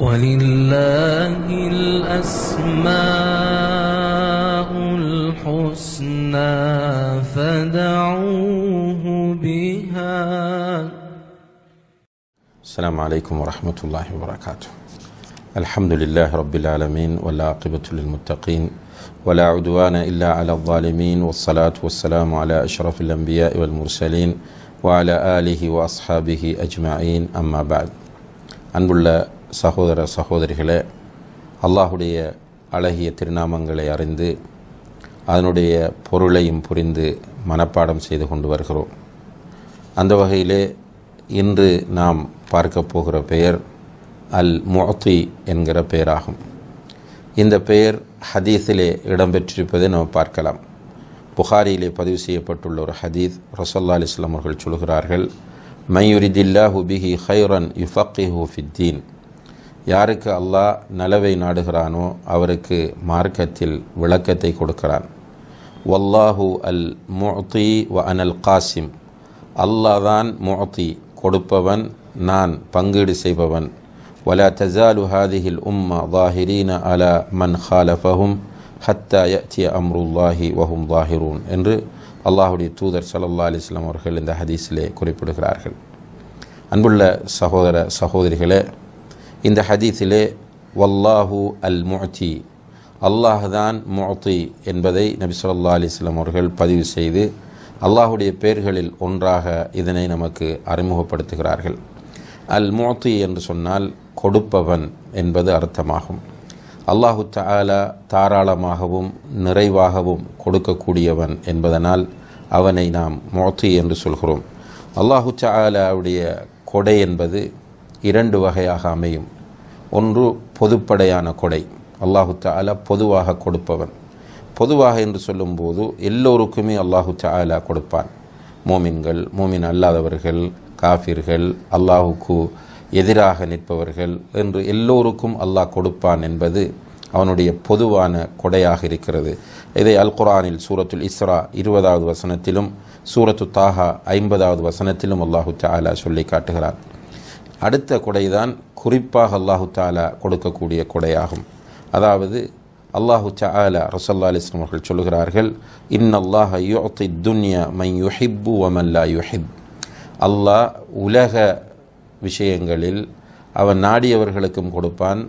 ولله الأسماء الحسنى فدعوه بها. السلام عليكم ورحمة الله وبركاته. الحمد لله رب العالمين والعاقبة للمتقين ولا عدوان إلا على الظالمين والصلاة والسلام على أشرف الأنبياء والمرسلين وعلى آله وأصحابه أجمعين. أما بعد أنبلا சகோதர சகோதரிகளே அல்லாஹுடைய அழகிய திருநாமங்களை அறிந்து அதனுடைய பொருளையும் புரிந்து மனப்பாடம் செய்து கொண்டு வருகிறோம். அந்த வகையிலே இன்று நாம் பார்க்க போகிற பெயர் அல் முஅத்தி என்கிற பெயராகும். இந்த பெயர் ஹதீஸிலே இடம்பெற்றிருப்பதை நாம் பார்க்கலாம். புகாரியிலே பதிவு செய்யப்பட்டுள்ள ஒரு ஹதீஸ் ரசல்லா அலிஸ்லாம் அவர்கள் சொல்கிறார்கள் மையுரிதில்லா பிஹி ஹைரன் யுஃபக்கிஹு ஃபித்தீன் யாருக்கு அல்லாஹ் நலவை நாடுகிறானோ அவருக்கு மார்க்கத்தில் விளக்கத்தை கொடுக்கிறான் வல்லாஹு அல் முஅத்தி வ அனல் காசிம் அல்லாஹ் தான் முஅத்தி கொடுப்பவன் நான் பங்கீடு செய்பவன் ولا تزال هذه الأمة ظاهرين على من خالفهم حتى يأتي أمر الله وهم ظاهرون என்று அல்லாஹுடைய தூதர் சல்லா அலிஸ்லாம் அவர்கள் இந்த ஹதீஸிலே குறிப்பிடுகிறார்கள் அன்புள்ள சகோதர சகோதரிகளே இந்த ஹதீஸிலே வல்லாஹு அல் முஅத்தி அல்லாஹ் தான் முஅத்தி என்பதை நபி சொல்லா அலிஸ்லாம் அவர்கள் பதிவு செய்து அல்லாஹுடைய பெயர்களில் ஒன்றாக இதனை நமக்கு அறிமுகப்படுத்துகிறார்கள். அல் முஅத்தி என்று சொன்னால் கொடுப்பவன் என்பது அர்த்தமாகும். அல்லாஹு தாலா தாராளமாகவும் நிறைவாகவும் கொடுக்கக்கூடியவன் என்பதனால் அவனை நாம் மோத்தி என்று சொல்கிறோம். அல்லாஹு தாலாவுடைய கொடை என்பது இரண்டு வகையாக அமையும். ஒன்று பொதுப்படையான கொடை. அல்லாஹு தாலா பொதுவாக கொடுப்பவன். பொதுவாக என்று சொல்லும்போது எல்லோருக்குமே அல்லாஹு தாலா கொடுப்பான். மோமின்கள் மோமின் அல்லாதவர்கள் காஃபிர்கள் அல்லாஹுக்கு எதிராக நிற்பவர்கள் என்று எல்லோருக்கும் அல்லாஹ் கொடுப்பான் என்பது அவனுடைய பொதுவான கொடையாக இருக்கிறது. இதை அல் குரானில் சூரத்துல் இஸ்ரா இருபதாவது வசனத்திலும் சூரத்து தாஹா ஐம்பதாவது வசனத்திலும் அல்லாஹு தாலா சொல்லி காட்டுகிறான். அடுத்த கொடைதான் குறிப்பாக அல்லாஹு தாலா கொடுக்கக்கூடிய கொடையாகும். அதாவது அல்லாஹு சாலா ரசல்லா அலிஸ்லாம் அவர்கள் சொல்கிறார்கள் இன் அல்லாஹ் யுத்தி துன்யா மை யுஹிப்பு வமல்லா யுஹிப். அல்லாஹ் உலக விஷயங்களில் அவன் நாடியவர்களுக்கும் கொடுப்பான்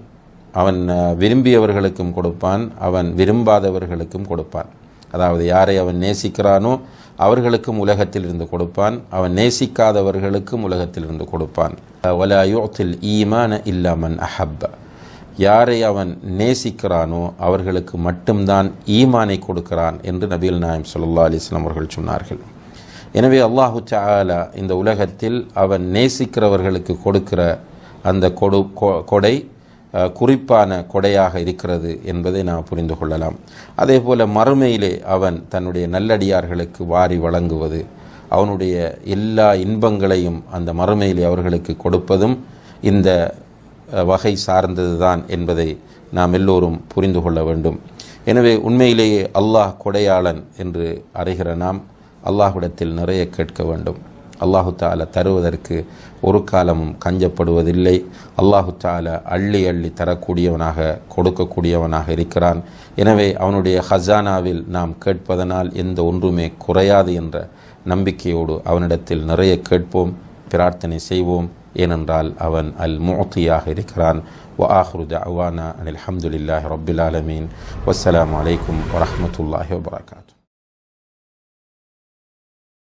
அவன் விரும்பியவர்களுக்கும் கொடுப்பான் அவன் விரும்பாதவர்களுக்கும் கொடுப்பான். அதாவது யாரை அவன் நேசிக்கிறானோ அவர்களுக்கும் உலகத்தில் இருந்து கொடுப்பான். அவன் நேசிக்காதவர்களுக்கும் உலகத்தில் இருந்து கொடுப்பான் வலாயுத்தில் ஈமான இல்லாமன் அஹப்ப. யாரை அவன் நேசிக்கிறானோ அவர்களுக்கு மட்டும்தான் ஈமானை கொடுக்கிறான் என்று நபீல் நாயம் சொல்லா அலிஸ்லாம் அவர்கள் சொன்னார்கள். எனவே அல்லாஹு சாலா இந்த உலகத்தில் அவன் நேசிக்கிறவர்களுக்கு கொடுக்கிற அந்த கொடு கொடை குறிப்பான கொடையாக இருக்கிறது என்பதை நாம் புரிந்து கொள்ளலாம். அதே போல் மறுமையிலே அவன் தன்னுடைய நல்லடியார்களுக்கு வாரி வழங்குவது அவனுடைய எல்லா இன்பங்களையும் அந்த மறுமையிலே அவர்களுக்கு கொடுப்பதும் இந்த வகை சார்ந்தது தான் என்பதை நாம் எல்லோரும் புரிந்து கொள்ள வேண்டும். எனவே உண்மையிலேயே அல்லாஹ் கொடையாளன் என்று அறிகிற நாம் அல்லாஹ்விடத்தில் நிறைய கேட்க வேண்டும். அல்லாஹு தால தருவதற்கு ஒரு காலமும் கஞ்சப்படுவதில்லை அல்லாஹு தால அள்ளி அள்ளி தரக்கூடியவனாக கொடுக்கக்கூடியவனாக இருக்கிறான் எனவே அவனுடைய ஹசானாவில் நாம் கேட்பதனால் எந்த ஒன்றுமே குறையாது என்ற நம்பிக்கையோடு அவனிடத்தில் நிறைய கேட்போம் பிரார்த்தனை செய்வோம் ஏனென்றால் அவன் அல் மோத்தியாக இருக்கிறான் وآخر دعوانا أن الحمد لله رب العالمين والسلام عليكم ورحمة الله وبركاته